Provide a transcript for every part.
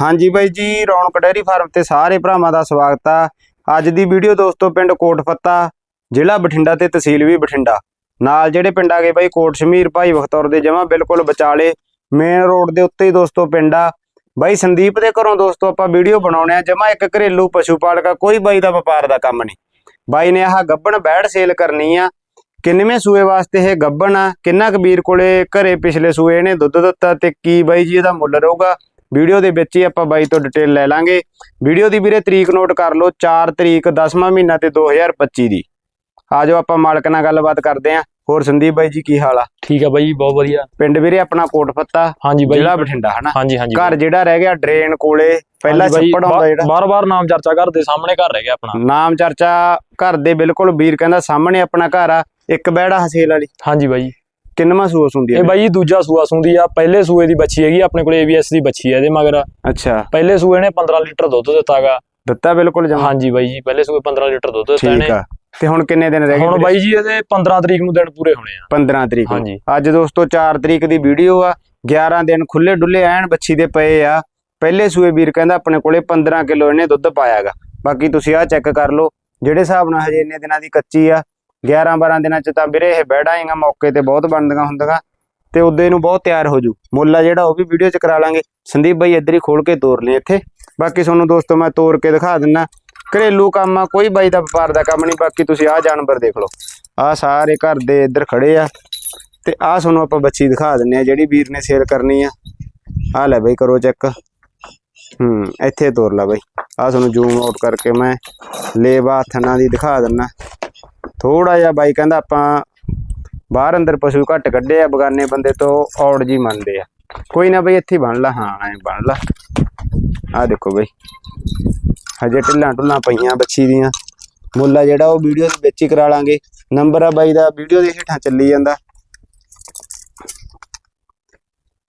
ਹਾਂਜੀ ਬਾਈ ਜੀ, ਰੌਣਕ ਡੈਰੀ ਫਾਰਮ ਤੇ ਸਾਰੇ ਭਰਾਵਾਂ ਦਾ ਸਵਾਗਤ ਆ। ਅੱਜ ਦੀ ਵੀਡੀਓ ਦੋਸਤੋ, ਪਿੰਡ ਕੋਟਫੱਤਾ, ਜ਼ਿਲ੍ਹਾ ਬਠਿੰਡਾ ਤੇ ਤਹਿਸੀਲ ਵੀ ਬਠਿੰਡਾ। ਨਾਲ ਜਿਹੜੇ ਪਿੰਡ ਆ ਗਏ ਬਾਈ, ਕੋਟ ਸ਼ਮੀਰ ਭਾਈ ਬਖਤੌਰ ਦੇ ਜਮਾ ਬਿਲਕੁਲ ਵਿਚਾਲੇ ਮੇਨ ਰੋਡ ਦੇ ਉੱਤੇ ਹੀ ਦੋਸਤੋ ਪਿੰਡ ਆ। ਬਾਈ ਸੰਦੀਪ ਦੇ ਘਰੋਂ ਦੋਸਤੋ ਆਪਾਂ ਵੀਡੀਓ ਬਣਾਉਣੇ ਆ ਜਮਾ ਇੱਕ ਘਰੇਲੂ ਪਸ਼ੂ ਪਾਲਕਾ ਕੋਈ ਬਾਈ ਦਾ ਵਪਾਰ ਦਾ ਕੰਮ ਨਹੀਂ। ਬਾਈ ਨੇ ਆਹ ਗੱਬਣ ਬੈੜ ਸੇਲ ਕਰਨੀ ਆ। ਕਿੰਨਵੇਂ ਸੂਏ ਵਾਸਤੇ ਇਹ ਗੱਬਣ ਆ? ਕਿੰਨਾ ਕਬੀਰ ਕੋਲੇ ਘਰੇ ਪਿਛਲੇ ਸੂਏ ਇਹਨੇ ਦੁੱਧ ਦਿੱਤਾ ਤੇ ਕੀ ਬਾਈ ਜੀ ਇਹਦਾ ਮੁੱਲ ਰਹੂਗਾ? ਵੀਡੀਓ ਦੇ ਵਿੱਚ ਹੀ ਆਪਾਂ ਬਾਈ ਤੋਂ ਡਿਟੇਲ ਲੈ ਲਾਂਗੇ। ਵੀਡੀਓ ਦੀ ਵੀਰੇ ਤਰੀਕ ਨੋਟ ਕਰ ਲਓ 4 ਤਰੀਕ 10ਵਾਂ ਮਹੀਨਾ ਤੇ 2025 ਦੀ। ਆਜੋ ਆਪਾਂ ਮਾਲਕ ਨਾਲ ਗੱਲਬਾਤ ਕਰਦੇ ਆਂ। ਹੋਰ ਸੰਦੀਪ ਬਾਈ ਜੀ ਕੀ ਹਾਲ ਆ? ਠੀਕ ਆ ਬਾਈ ਬਹੁਤ ਵਧੀਆ। ਪਿੰਡ ਵੀਰੇ ਆਪਣਾ ਕੋਟਫੱਤਾ ਹਾਂਜੀ ਬਾਈ। ਜ਼ਿਲ੍ਹਾ ਬਠਿੰਡਾ ਹਨਾ? ਹਾਂਜੀ ਹਾਂਜੀ ਘਰ ਜਿਹੜਾ ਰਹਿ ਗਿਆ ਡਰੇਨ ਕੋਲੇ ਪਹਿਲਾਂ ਛੱਪੜ ਆਉਂਦਾ ਜਿਹੜਾ। ਬਾਰ ਬਾਰ ਨਾਮ ਚਰਚਾ ਘਰ ਦੇ ਸਾਹਮਣੇ ਘਰ ਰਹਿ ਗਿਆ ਆਪਣਾ। ਨਾਮ ਚਰਚਾ ਘਰ ਦੇ ਬਿਲਕੁਲ ਵੀਰ ਕਹਿੰਦਾ ਸਾਹਮਣੇ ਆਪਣਾ ਘਰ ਆ ਇੱਕ ਬੈੜਾ ਹਸੇਲ ਵਾਲੀ। ਹਾਂਜੀ ਬਾਈ। ਕਿੰਨਵਾਂ ਸੂਸ ਹੁੰਦੀ ਇਹ ਹੈ ਬਾਈ ਦੂਜਾ ਸੂਆ ਸੁੰਦੀ ਆ ਪਹਿਲੇ ਸੂਏ ਦੀ ਬੱਚੀ ਹੈਗੀ ਆਪਣੇ ਕੋਲ ABS ਦੀ ਬੱਚੀ ਹੈ ਇਹਦੇ ਮਗਰ। ਅੱਛਾ। ਪਹਿਲੇ ਸੂਏ ਨੇ 15 ਲੀਟਰ ਦੁੱਧ ਦਿੱਤਾਗਾ। ਦਿੱਤਾ ਬਿਲਕੁਲ ਜਮਾ ਹਾਂਜੀ ਬਾਈ ਜੀ ਪਹਿਲੇ ਸੂਏ 15 ਲੀਟਰ ਦੁੱਧ ਦਿੱਤਾ ਠੀਕ ਇਹਨੇ। ਆ। ਤੇ ਹੁਣ ਕਿੰਨੇ ਦਿਨ ਰਹਿ ਗਏ ਹੁਣ? ਬਾਈ ਜੀ ਇਹਦੇ 15 ਤਰੀਕ ਨੂੰ ਦਿਨ ਪੂਰੇ ਹੋਣੇ ਆ। 15 ਤਰੀਕ ਨੂੰ। ਹਾਂਜੀ। ਅੱਜ ਦੋਸਤੋ 4 ਤਰੀਕ ਦੀ ਵੀਡੀਓ ਆ 11 ਦਿਨ ਖੁੱਲੇ ਡੁੱਲੇ ਐਨ ਬੱਚੀ ਦੇ ਪਏ ਆ। ਪਹਿਲੇ ਸੂਏ ਵੀਰ ਕਹਿੰਦਾ ਆਪਣੇ ਕੋਲੇ 15 ਕਿਲੋ ਇਹਨੇ ਦੁੱਧ ਪਾਇਆਗਾ। ਬਾਕੀ ਤੁਸੀਂ ਆਹ ਚੈੱਕ ਕਰ ਲਓ ਜਿਹੜੇ ਹਿਸਾਬ ਨਾਲ ਹਜੇ ਇੰਨੇ ਦਿਨਾਂ ਦੀ ਕੱਚੀ ਆ 11 12 ਦਿਨਾਂ ਚ ਤਾਂ ਵੀਰੇ ਇਹ ਬੈੜਾਂ ਮੌਕੇ ਤੇ ਬਹੁਤ ਬਣਦੀਆਂ ਹੁੰਦੀਆਂ ਤੇ ਉਦੋਂ ਇਹਨੂੰ ਬਹੁਤ ਤਿਆਰ ਹੋ ਜੂ। ਮੁੱਲ ਆ ਜਿਹੜਾ, ਉਹ ਵੀ ਵੀਡੀਓ ਚ ਕਰਾ ਲਾਂਗੇ। ਸੰਦੀਪ ਬਾਈ ਇੱਧਰ ਹੀ ਖੋਲ ਕੇ ਤੋਰ ਲਈ ਇੱਥੇ। ਬਾਕੀ ਤੁਹਾਨੂੰ ਦੋਸਤੋ ਮੈਂ ਤੋਰ ਕੇ ਦਿਖਾ ਦਿੰਨਾ ਘਰੇਲੂ ਕੰਮ ਆ, ਕੋਈ ਬਾਈ ਦਾ ਵਪਾਰ ਦਾ ਕੰਮ ਨਹੀਂ, ਬਾਕੀ ਤੁਸੀਂ ਆਹ ਜਾਨਵਰ ਦੇਖ ਲਓ। ਆਹ ਸਾਰੇ ਘਰ ਦੇ ਇੱਧਰ ਖੜੇ ਆ। ਤੇ ਆਹ ਤੁਹਾਨੂੰ ਆਪਾਂ ਬੱਚੀ ਦਿਖਾ ਦਿੰਨੇ ਆ, ਜਿਹੜੀ ਵੀਰ ਨੇ ਸੇਲ ਕਰਨੀ ਆ। ਆਹ ਲੈ ਬਾਈ, ਕਰੋ ਚੈੱਕ ਹੂੰ, ਇੱਥੇ ਤੋਰ ਲਾ ਬਈ। ਆਹ ਤੁਹਾਨੂੰ ਜ਼ੂਮ ਆਊਟ ਕਰਕੇ ਮੈਂ ਲੇਵਾ ਥਣਾ ਦੀ ਦਿਖਾ ਦਿੰਨਾ ਥੋੜਾ ਜਿਹਾ ਬਾਈ ਕਹਿੰਦਾ ਆਪਾਂ ਬਾਹਰ ਅੰਦਰ ਪਸ਼ੂ ਘੱਟ ਕੱਢੇ ਆ, ਬਗਾਨੇ ਬੰਦੇ ਤੋਂ ਔੜ ਜੀ ਮੰਨਦੇ ਆ। ਕੋਈ ਨਾ ਬਈ ਇੱਥੇ ਬਣ ਲਾ, ਹਾਂ, ਐ ਬਣ ਲਾ। ਆਹ ਦੇਖੋ ਬਈ, ਹਜੇ ਢਿੱਲਾਂ ਢੁੱਲਾਂ ਪਈਆਂ ਬੱਚੀ ਦੀਆਂ। ਮੁੱਲ ਜਿਹੜਾ ਉਹ ਵੀਡੀਓ ਦੇ ਵਿੱਚ ਹੀ ਕਰਾ ਲਾਂਗੇ। ਨੰਬਰ ਆ ਬਾਈ ਦਾ, ਵੀਡੀਓ ਦੇ ਹੇਠਾਂ ਚੱਲੀ ਜਾਂਦਾ।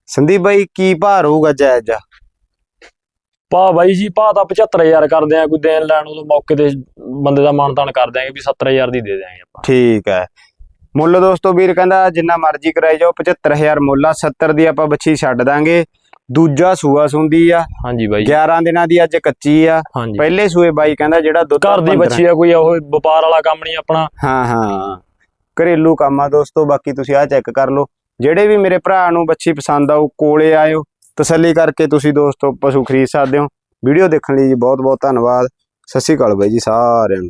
ਸੰਦੀਪ ਬਾਈ, ਕੀ ਭਾਰ ਹੋਊਗਾ ਜਾਇਜ਼? ਜਾ ਪਾ ਬਾਈ ਜੀ ਪਾ ਤਾਂ 75000 ਕਰਦੇ ਆ, ਕੋਈ ਦੇਣ ਲੈਣ ਉਦੋਂ ਮੌਕੇ ਤੇ ਬੰਦੇ ਦਾ ਮਾਨਤਾਨ ਕਰ ਦਿਆਂਗੇ ਵੀ 70000 ਦੀ ਦੇ ਦਿਆਂਗੇ ਆਪਾਂ। ਠੀਕ ਹੈ। ਮੁੱਲ ਦੋਸਤੋ ਵੀਰ ਕਹਿੰਦਾ ਜਿੰਨਾ ਮਰਜ਼ੀ ਕਰਾਈ ਜਾਓ 75000 ਮੁੱਲ ਆ 70 ਦੀ ਆਪਾਂ ਬੱਚੀ ਛੱਡ ਦਾਂਗੇ। ਦੂਜਾ ਸੂਆ ਸੁੰਦੀ ਆ ਹਾਂਜੀ ਬਾਈ। 11 ਦਿਨਾਂ ਦੀ ਅੱਜ ਕੱਚੀ ਆ। ਪਹਿਲੇ ਸੂਏ ਬਾਈ ਕਹਿੰਦਾ ਜਿਹੜਾ ਦੁੱਧ ਘਰ ਦੀ 15 ਬੱਚੀ ਆ ਕੋਈ ਉਹ ਵਪਾਰ ਵਾਲਾ ਕੰਮ ਨਹੀਂ ਆਪਣਾ। ਹਾਂ ਹਾਂ। ਘਰੇਲੂ ਕੰਮ ਆ ਦੋਸਤੋ ਬਾਕੀ ਤੁਸੀਂ ਆ ਚੈੱਕ ਕਰ ਲਓ। ਜਿਹੜੇ ਵੀ ਮੇਰੇ ਭਰਾ ਨੂੰ ਬੱਚੀ ਪਸੰਦ ਆਊ ਕੋਲੇ ਆਇਓ। ਤਸੱਲੀ ਕਰਕੇ ਤੁਸੀਂ ਦੋਸਤੋ ਪਸ਼ੂ ਖਰੀਦ ਸਕਦੇ ਹੋ। ਵੀਡੀਓ ਦੇਖਣ ਲਈ ਜੀ ਬਹੁਤ ਬਹੁਤ ਧੰਨਵਾਦ। ਸਤਿ ਸ਼੍ਰੀ ਅਕਾਲ ਬਾਈ ਜੀ ਸਾਰਿਆਂ ਨੂੰ।